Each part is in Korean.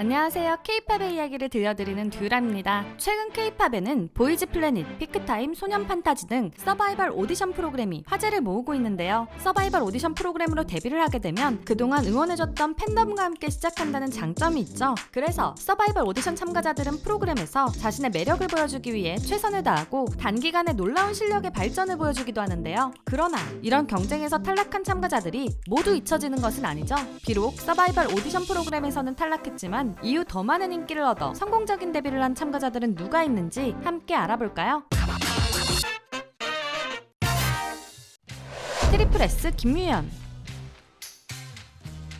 안녕하세요. K-팝의 이야기를 들려드리는 듀라입니다. 최근 K-팝에는 보이즈 플래닛, 피크타임, 소년 판타지 등 서바이벌 오디션 프로그램이 화제를 모으고 있는데요. 서바이벌 오디션 프로그램으로 데뷔를 하게 되면 그동안 응원해줬던 팬덤과 함께 시작한다는 장점이 있죠. 그래서 서바이벌 오디션 참가자들은 프로그램에서 자신의 매력을 보여주기 위해 최선을 다하고 단기간에 놀라운 실력의 발전을 보여주기도 하는데요. 그러나 이런 경쟁에서 탈락한 참가자들이 모두 잊혀지는 것은 아니죠. 비록 서바이벌 오디션 프로그램에서는 탈락했지만 이후 더 많은 인기를 얻어 성공적인 데뷔를 한 참가자들은 누가 있는지 함께 알아볼까요? 트리플 S 김유연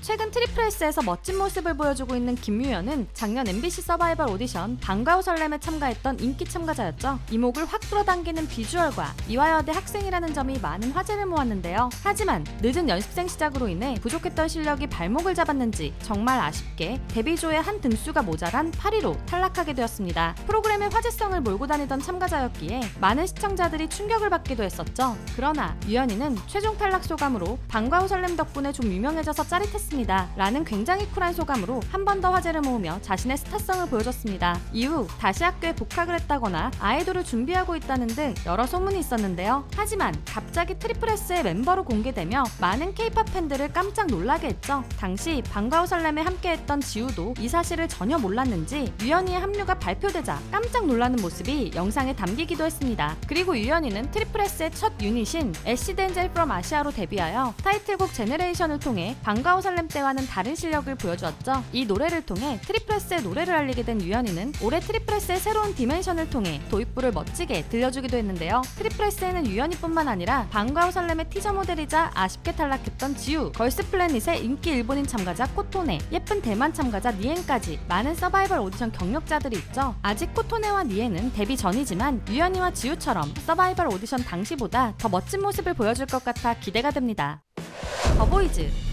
최근 트리플 S에서 멋진 모습을 보여주고 있는 김유연은 작년 MBC 서바이벌 오디션 방과후 설렘에 참가했던 인기 참가자였죠. 이목을 확 끌어당기는 비주얼과 이화여대 학생이라는 점이 많은 화제를 모았는데요. 하지만 늦은 연습생 시작으로 인해 부족했던 실력이 발목을 잡았는지 정말 아쉽게 데뷔조의 한 등수가 모자란 8위로 탈락하게 되었습니다. 프로그램의 화제성을 몰고 다니던 참가자였기에 많은 시청자들이 충격을 받기도 했었죠. 그러나 유연이는 최종 탈락 소감으로 방과후 설렘 덕분에 좀 유명해져서 짜릿했습니다. 라는 굉장히 쿨한 소감으로 한 번 더 화제를 모으며 자신의 스타성을 보여줬습니다. 이후 다시 학교에 복학을 했다거나 아이돌을 준비하고 있다는 등 여러 소문이 있었는데요. 하지만 갑자기 트리플 S의 멤버로 공개되며 많은 K-팝 팬들을 깜짝 놀라게 했죠. 당시 방과후 설렘에 함께했던 지우도 이 사실을 전혀 몰랐는지 유연이의 합류가 발표되자 깜짝 놀라는 모습이 영상에 담기기도 했습니다. 그리고 유연이는 트리플 S의 첫 유닛인 애쉬 덴젤 프롬 아시아로 데뷔하여 타이틀곡 제네레이션을 통해 방과후 설렘 때와는 다른 실력을 보여주었죠. 이 노래를 통해 트리플스의 노래를 알리게 된 유연이는 올해 트리플스의 새로운 디멘션을 통해 도입부를 멋지게 들려주기도 했는데요. 트리플스에는 유연이뿐만 아니라 방과후 설렘의 티저 모델이자 아쉽게 탈락했던 지우, 걸스 플래닛의 인기 일본인 참가자 코토네, 예쁜 대만 참가자 니엔까지 많은 서바이벌 오디션 경력자들이 있죠. 아직 코토네와 니엔은 데뷔 전이지만 유연이와 지우처럼 서바이벌 오디션 당시보다 더 멋진 모습을 보여줄 것 같아 기대가 됩니다. 더보이즈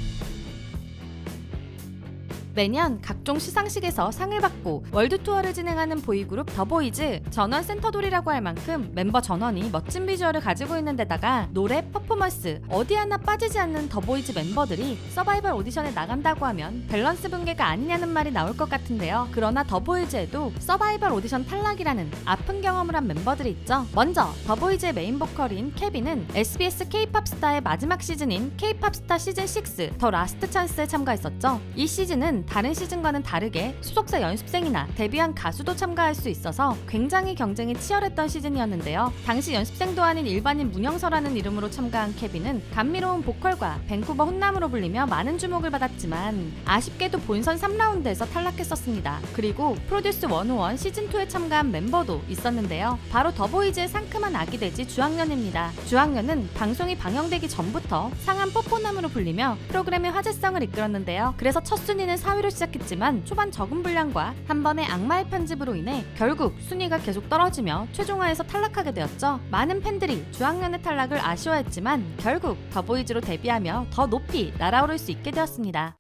매년 각종 시상식에서 상을 받고 월드 투어를 진행하는 보이그룹 더보이즈 전원 센터돌이라고 할 만큼 멤버 전원이 멋진 비주얼을 가지고 있는 데다가 노래, 퍼포먼스 어디 하나 빠지지 않는 더보이즈 멤버들이 서바이벌 오디션에 나간다고 하면 밸런스 붕괴가 아니냐는 말이 나올 것 같은데요. 그러나 더보이즈에도 서바이벌 오디션 탈락이라는 아픈 경험을 한 멤버들이 있죠. 먼저 더보이즈의 메인 보컬인 케빈은 SBS K-팝 스타의 마지막 시즌인 K-팝 스타 시즌 6 더 라스트 찬스에 참가했었죠. 이 시즌은 다른 시즌과는 다르게 소속사 연습생이나 데뷔한 가수도 참가할 수 있어서 굉장히 경쟁이 치열했던 시즌이었는데요. 당시 연습생도 아닌 일반인 문영서라는 이름으로 참가한 케빈은 감미로운 보컬과 밴쿠버 혼남으로 불리며 많은 주목을 받았지만 아쉽게도 본선 3라운드에서 탈락했었습니다. 그리고 프로듀스 101 시즌2에 참가한 멤버도 있었는데요. 바로 더보이즈의 상큼한 아기 돼지 주학년입니다. 주학년은 방송이 방영되기 전부터 상한 뽀뽀남으로 불리며 프로그램의 화제성을 이끌었는데요. 그래서 첫 순위는 4 위로 시작했지만 초반 적은 분량과 한 번의 악마의 편집으로 인해 결국 순위가 계속 떨어지며 최종화에서 탈락하게 되었죠. 많은 팬들이 주학년의 탈락을 아쉬워했지만 결국 더보이즈로 데뷔하며 더 높이 날아오를 수 있게 되었습니다.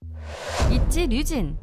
있지 류진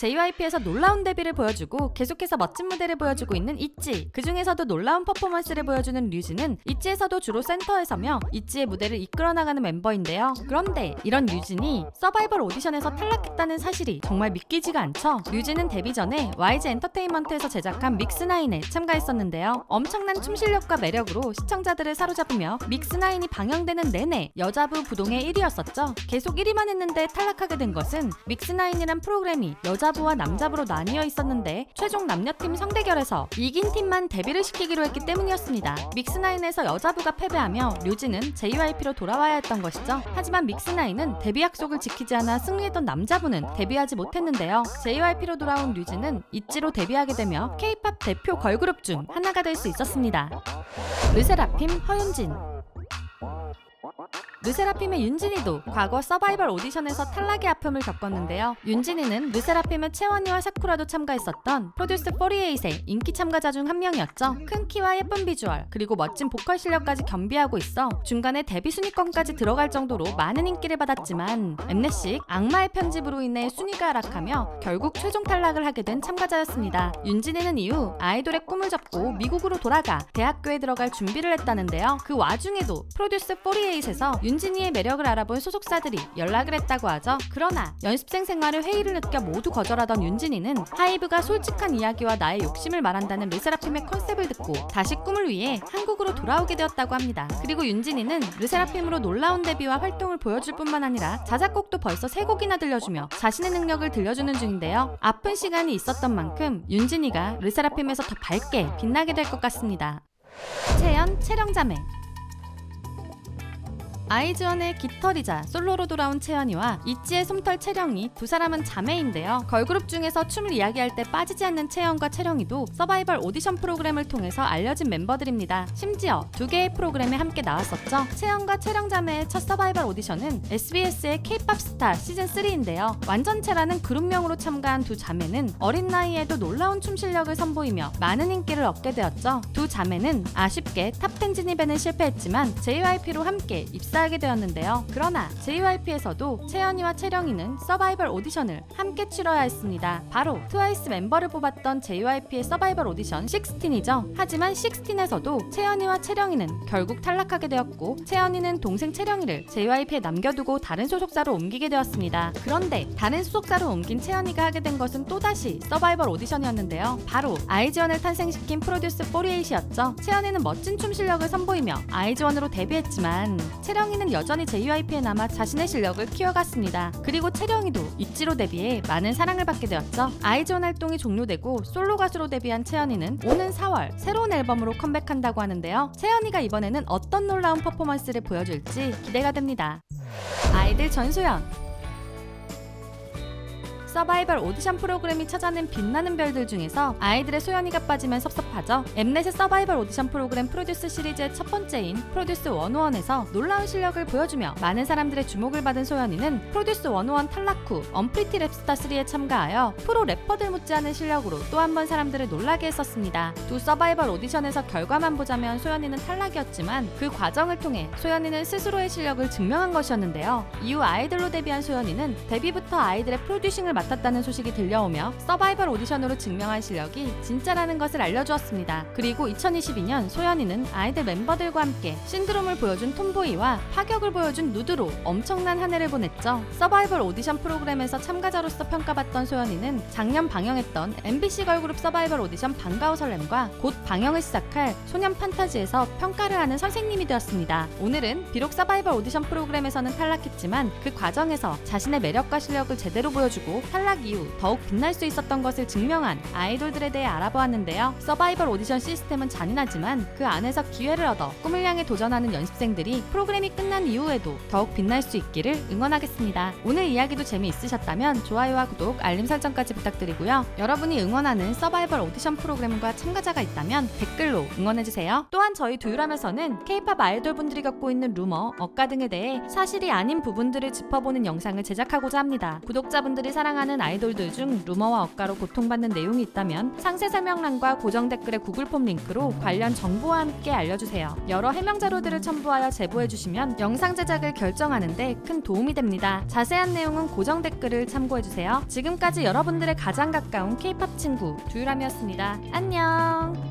JYP에서 놀라운 데뷔를 보여주고 계속해서 멋진 무대를 보여주고 있는 있지. 그 중에서도 놀라운 퍼포먼스를 보여주는 류진은 있지에서도 주로 센터에 서며 있지의 무대를 이끌어 나가는 멤버인데요. 그런데 이런 류진이 서바이벌 오디션에서 탈락했다는 사실이 정말 믿기지가 않죠. 류진은 데뷔 전에 YG 엔터테인먼트에서 제작한 믹스9에 참가했었는데요. 엄청난 춤 실력과 매력으로 시청자들을 사로잡으며 믹스9이 방영되는 내내 여자부 부동의 1위였었죠. 계속 1위만 했는데 탈락하게 된 것은 믹스9이란 프로그램이 여자 여자부와 남자부로 나뉘어 있었는데 최종 남녀팀 성대결에서 이긴 팀만 데뷔를 시키기로 했기 때문이었습니다. 믹스9에서 여자부가 패배하며 류진은 JYP로 돌아와야 했던 것이죠. 하지만 믹스9은 데뷔 약속을 지키지 않아 승리했던 남자부는 데뷔하지 못했는데요. JYP로 돌아온 류진은 있지로 데뷔하게 되며 K-팝 대표 걸그룹 중 하나가 될 수 있었습니다. 르세라핌 허윤진 르세라핌의 윤진이도 과거 서바이벌 오디션에서 탈락의 아픔을 겪었는데요. 윤진이는 르세라핌의 채원이와 사쿠라도 참가했었던 프로듀스 48의 인기 참가자 중 한 명이었죠. 큰 키와 예쁜 비주얼, 그리고 멋진 보컬 실력까지 겸비하고 있어 중간에 데뷔 순위권까지 들어갈 정도로 많은 인기를 받았지만 엠넷식 악마의 편집으로 인해 순위가 하락하며 결국 최종 탈락을 하게 된 참가자였습니다. 윤진이는 이후 아이돌의 꿈을 접고 미국으로 돌아가 대학교에 들어갈 준비를 했다는데요. 그 와중에도 프로듀스 48에서 윤진이의 매력을 알아본 소속사들이 연락을 했다고 하죠. 그러나 연습생 생활에 회의를 느껴 모두 거절하던 윤진이는 하이브가 솔직한 이야기와 나의 욕심을 말한다는 르세라핌의 컨셉을 듣고 다시 꿈을 위해 한국으로 돌아오게 되었다고 합니다. 그리고 윤진이는 르세라핌으로 놀라운 데뷔와 활동을 보여줄 뿐만 아니라 자작곡도 벌써 세 곡이나 들려주며 자신의 능력을 들려주는 중인데요. 아픈 시간이 있었던 만큼 윤진이가 르세라핌에서 더 밝게 빛나게 될 것 같습니다. 채연, 채령자매 아이즈원의 깃털이자 솔로로 돌아온 채연이와 이지의 솜털 채령이 두 사람은 자매인데요. 걸그룹 중에서 춤을 이야기할 때 빠지지 않는 채연과 채령이도 서바이벌 오디션 프로그램을 통해서 알려진 멤버들입니다. 심지어 두 개의 프로그램에 함께 나왔었죠. 채연과 채령 자매의 첫 서바이벌 오디션은 SBS의 K-pop 스타 시즌 3인데요. 완전체라는 그룹명으로 참가한 두 자매는 어린 나이에도 놀라운 춤 실력을 선보이며 많은 인기를 얻게 되었죠. 두 자매는 아쉽게 탑10 진입에는 실패했지만 JYP로 함께 입사 하게 되었는데요. 그러나 JYP에서도 채연이와 채령이는 서바이벌 오디션을 함께 치러야 했습니다. 바로 트와이스 멤버를 뽑았던 JYP의 서바이벌 오디션 16이죠. 하지만 16에서도 채연이와 채령이는 결국 탈락하게 되었고 채연이는 동생 채령이를 JYP에 남겨두고 다른 소속사로 옮기게 되었습니다. 그런데 다른 소속사로 옮긴 채연이가 하게 된 것은 또다시 서바이벌 오디션이었는데요. 바로 아이즈원을 탄생시킨 프로듀스 48이었죠. 채연이는 멋진 춤 실력을 선보이며 아이즈원으로 데뷔했지만 채령 이는 여전히 JYP에 남아 자신의 실력을 키워갔습니다. 그리고 채령이도 있지로 데뷔해 많은 사랑을 받게 되었죠. 아이즈원 활동이 종료되고 솔로 가수로 데뷔한 채연이는 오는 4월 새로운 앨범으로 컴백한다고 하는데요. 채연이가 이번에는 어떤 놀라운 퍼포먼스를 보여줄지 기대가 됩니다. 아이들 전소연 서바이벌 오디션 프로그램이 찾아낸 빛나는 별들 중에서 아이들의 소연이가 빠지면 섭섭하죠. 엠넷의 서바이벌 오디션 프로그램 프로듀스 시리즈의 첫 번째인 프로듀스 101에서 놀라운 실력을 보여주며 많은 사람들의 주목을 받은 소연이는 프로듀스 101 탈락 후 언프리티 랩스타 3에 참가하여 프로 래퍼들 못지않은 실력으로 또 한 번 사람들을 놀라게 했었습니다. 두 서바이벌 오디션에서 결과만 보자면 소연이는 탈락이었지만 그 과정을 통해 소연이는 스스로의 실력을 증명한 것이었는데요. 이후 아이돌로 데뷔한 소연이는 데뷔부터 아이들의 프로듀싱을 맡았다는 소식이 들려오며 서바이벌 오디션으로 증명한 실력이 진짜라는 것을 알려주었습니다. 그리고 2022년 소연이는 아이들 멤버들과 함께 신드롬을 보여준 톰보이와 파격을 보여준 누드로 엄청난 한 해를 보냈죠. 서바이벌 오디션 프로그램에서 참가자로서 평가받던 소연이는 작년 방영했던 MBC 걸그룹 서바이벌 오디션 방과후 설렘과 곧 방영을 시작할 소년 판타지에서 평가를 하는 선생님이 되었습니다. 오늘은 비록 서바이벌 오디션 프로그램에서는 탈락했지만 그 과정에서 자신의 매력과 실력을 제대로 보여주고 탈락 이후 더욱 빛날 수 있었던 것을 증명한 아이돌들에 대해 알아보았는데요. 서바이벌 오디션 시스템은 잔인하지만 그 안에서 기회를 얻어 꿈을 향해 도전하는 연습생들이 프로그램이 끝난 이후에도 더욱 빛날 수 있기를 응원하겠습니다. 오늘 이야기도 재미있으셨다면 좋아요와 구독, 알림 설정까지 부탁드리고요. 여러분이 응원하는 서바이벌 오디션 프로그램과 참가자가 있다면 댓글로 응원해주세요. 또한 저희 두유람에서는 K-팝 아이돌 분들이 겪고 있는 루머, 억가 등에 대해 사실이 아닌 부분들을 짚어보는 영상을 제작하고자 합니다. 구독자분들이 사랑 하는 아이돌들 중 루머와 억가로 고통받는 내용이 있다면 상세 설명란과 고정 댓글의 구글 폼 링크로 관련 정보와 함께 알려주세요. 여러 해명 자료들을 첨부하여 제보해주시면 영상 제작을 결정하는데 큰 도움이 됩니다. 자세한 내용은 고정 댓글을 참고해주세요. 지금까지 여러분들의 가장 가까운 K-팝 친구 두유람이었습니다. 안녕!